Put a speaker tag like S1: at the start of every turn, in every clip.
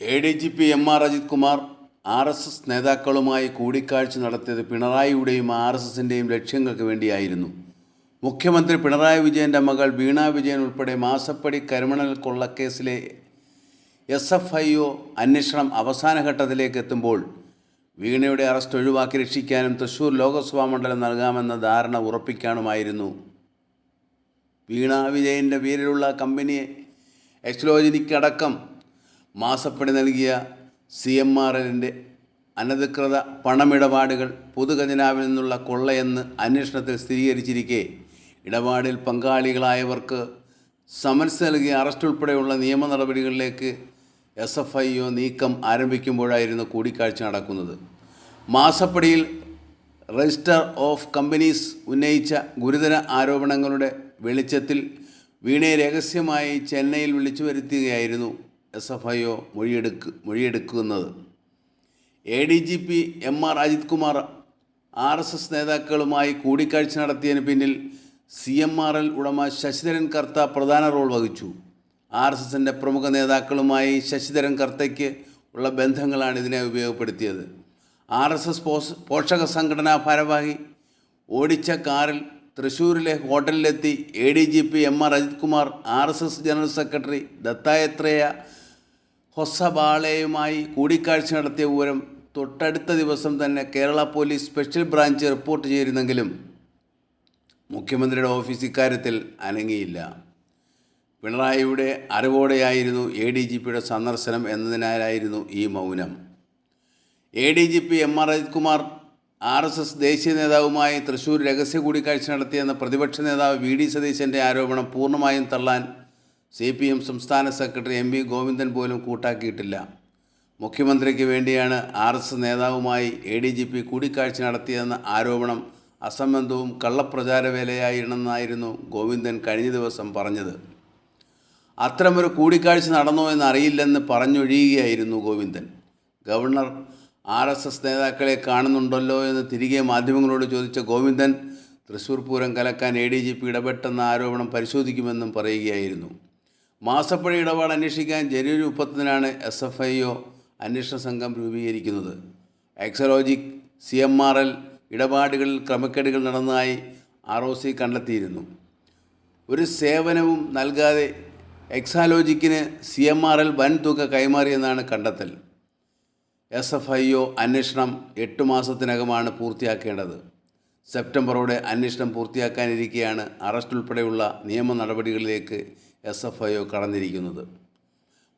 S1: A D G P M R Ajith Kumar R S S നേതാക്കളുമായി കൂടിക്കാഴ്ച നടത്തിയത് പിണറായിയുടെയും R S എസിന്റെയും ലക്ഷ്യങ്ങൾക്ക് വേണ്ടിയായിരുന്നു. മുഖ്യമന്ത്രി പിണറായി വിജയന്റെ മകൾ വീണ വിജയൻ ഉൾപ്പെടെ മാസപ്പടി കരിമണൽ കൊള്ളക്കേസിലെ എസ് എഫ് ഐ ഒ അന്വേഷണം അവസാന ഘട്ടത്തിലേക്ക് എത്തുമ്പോൾ വീണയുടെ അറസ്റ്റ് ഒഴിവാക്കി രക്ഷിക്കാനും തൃശൂർ ലോകസഭാ മണ്ഡലം നൽകാമെന്ന ധാരണ ഉറപ്പിക്കാനുമായിരുന്നു. വീണ വിജയന്റെ പേരിലുള്ള കമ്പനിയെ എക്സ്ലോജിനിക്കടക്കം മാസപ്പടി നൽകിയ സി എം ആർ എല്ലിന്റെ അനധികൃത പണമിടപാടുകൾ പൊതുഖജനാവിൽ നിന്നുള്ള കൊള്ളയെന്ന് അന്വേഷണത്തിൽ സ്ഥിരീകരിച്ചിരിക്കെ ഇടപാടിൽ പങ്കാളികളായവർക്ക് സമൻസ് നൽകി അറസ്റ്റ് ഉൾപ്പെടെയുള്ള നിയമ നടപടികളിലേക്ക് എസ് എഫ് ഐ ഒ നീക്കം ആരംഭിക്കുമ്പോഴായിരുന്നു കൂടിക്കാഴ്ച നടക്കുന്നത്. മാസപ്പടിയിൽ രജിസ്റ്റർ ഓഫ് കമ്പനീസ് ഉന്നയിച്ച ഗുരുതര ആരോപണങ്ങളുടെ വെളിച്ചത്തിൽ വീണയെ രഹസ്യമായി ചെന്നൈയിൽ വിളിച്ചു വരുത്തുകയായിരുന്നു എസ് എഫ് ഐ ഒ മൊഴിയെടുക്ക് മൊഴിയെടുക്കുന്നത്. A D G P M R Ajith Kumar R S S നേതാക്കളുമായി കൂടിക്കാഴ്ച നടത്തിയതിന് പിന്നിൽ സി എം ആർ എൽ ഉടമ ശശിധരൻ കർത്ത പ്രധാന റോൾ വഹിച്ചു. ആർ എസ് എസിന്റെ പ്രമുഖ നേതാക്കളുമായി ശശിധരൻ കർത്തയ്ക്ക് ഉള്ള ബന്ധങ്ങളാണ് ഇതിനെ ഉപയോഗപ്പെടുത്തിയത്. ആർ എസ് എസ് പോസ് പോഷക സംഘടനാ ഭാരവാഹി ഓടിച്ച കാറിൽ തൃശ്ശൂരിലെ ഹോട്ടലിലെത്തി A D G P M R Ajith Kumar R S S general secretary Dattatreya ഹൊസബാളയുമായി കൂടിക്കാഴ്ച നടത്തിയ വിവരം തൊട്ടടുത്ത ദിവസം തന്നെ Kerala police special branch report ചെയ്തിരുന്നെങ്കിലും മുഖ്യമന്ത്രിയുടെ ഓഫീസ് ഇക്കാര്യത്തിൽ അനങ്ങിയില്ല. പിണറായിയുടെ അറിവോടെയായിരുന്നു എ ഡി ജി പിയുടെ സന്ദർശനം എന്നതിനാലായിരുന്നു ഈ മൗനം. A D G P M R Ajith Kumar R S S ദേശീയ നേതാവുമായി തൃശ്ശൂർ രഹസ്യ കൂടിക്കാഴ്ച നടത്തിയെന്ന പ്രതിപക്ഷ നേതാവ് വി ഡി സതീശന്റെ ആരോപണം പൂർണമായും തള്ളാൻ സി പി എം സംസ്ഥാന സെക്രട്ടറി എം വി ഗോവിന്ദൻ പോലും കൂട്ടാക്കിയിട്ടില്ല. മുഖ്യമന്ത്രിക്ക് വേണ്ടിയാണ് ആർ എസ് നേതാവുമായി എ ഡി ജി പി കൂടിക്കാഴ്ച നടത്തിയെന്ന ആരോപണം അസംബന്ധവും കള്ളപ്രചാരവേലയായിരുന്നെന്നായിരുന്നു ഗോവിന്ദൻ കഴിഞ്ഞ ദിവസം പറഞ്ഞത്. അത്തരമൊരു കൂടിക്കാഴ്ച നടന്നോ എന്നറിയില്ലെന്ന് പറഞ്ഞൊഴിയുകയായിരുന്നു Govindan. Governor R S S നേതാക്കളെ കാണുന്നുണ്ടല്ലോ എന്ന് തിരികെ മാധ്യമങ്ങളോട് ചോദിച്ച ഗോവിന്ദൻ തൃശ്ശൂർ പൂരം കലക്കാൻ എ ഡി ജി പി ഇടപെട്ടെന്ന ആരോപണം പരിശോധിക്കുമെന്നും പറയുകയായിരുന്നു. മാസപ്പടി ഇടപാട് അന്വേഷിക്കാൻ ജനുവരി മുപ്പത്തിനാണ് എസ് എഫ് ഐ ഒ അന്വേഷണ സംഘം രൂപീകരിക്കുന്നത്. Exalogic C M R L ഇടപാടുകളിൽ ക്രമക്കേടുകൾ നടന്നതായി ആർ ഒ സി കണ്ടെത്തിയിരുന്നു. ഒരു സേവനവും നൽകാതെ എക്സാലോജിക്കിന് സി എം ആർ എൽ വൻ തുക കൈമാറിയെന്നാണ് കണ്ടെത്തൽ. എസ് എഫ് ഐ ഒ അന്വേഷണം എട്ട് മാസത്തിനകമാണ് പൂർത്തിയാക്കേണ്ടത്. സെപ്റ്റംബറോടെ അന്വേഷണം പൂർത്തിയാക്കാനിരിക്കെയാണ് അറസ്റ്റ് ഉൾപ്പെടെയുള്ള നിയമ നടപടികളിലേക്ക് എസ് എഫ് ഐ ഒ കടന്നിരിക്കുന്നത്.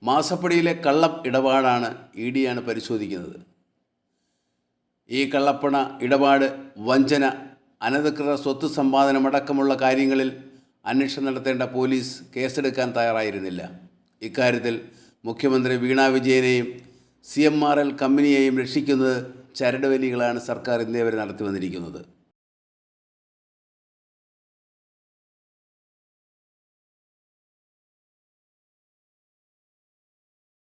S1: മാസപ്പടിയിലെ കള്ളം ഇടപാടാണ് ഇ ഡിയാണ് പരിശോധിക്കുന്നത്. ഈ കള്ളപ്പണ ഇടപാട് വഞ്ചന അനധികൃത സ്വത്ത് സമ്പാദനമടക്കമുള്ള കാര്യങ്ങളിൽ അന്വേഷണം നടത്തേണ്ട പോലീസ് കേസെടുക്കാൻ തയ്യാറായിരുന്നില്ല. ഇക്കാര്യത്തിൽ മുഖ്യമന്ത്രി വീണ വിജയനെയും സി എം ആർ എൽ കമ്പനിയെയും രക്ഷിക്കുന്നത് ചരടുവലികളാണ് സർക്കാർ ഇന്നേ വരെ നടത്തി വന്നിരിക്കുന്നത്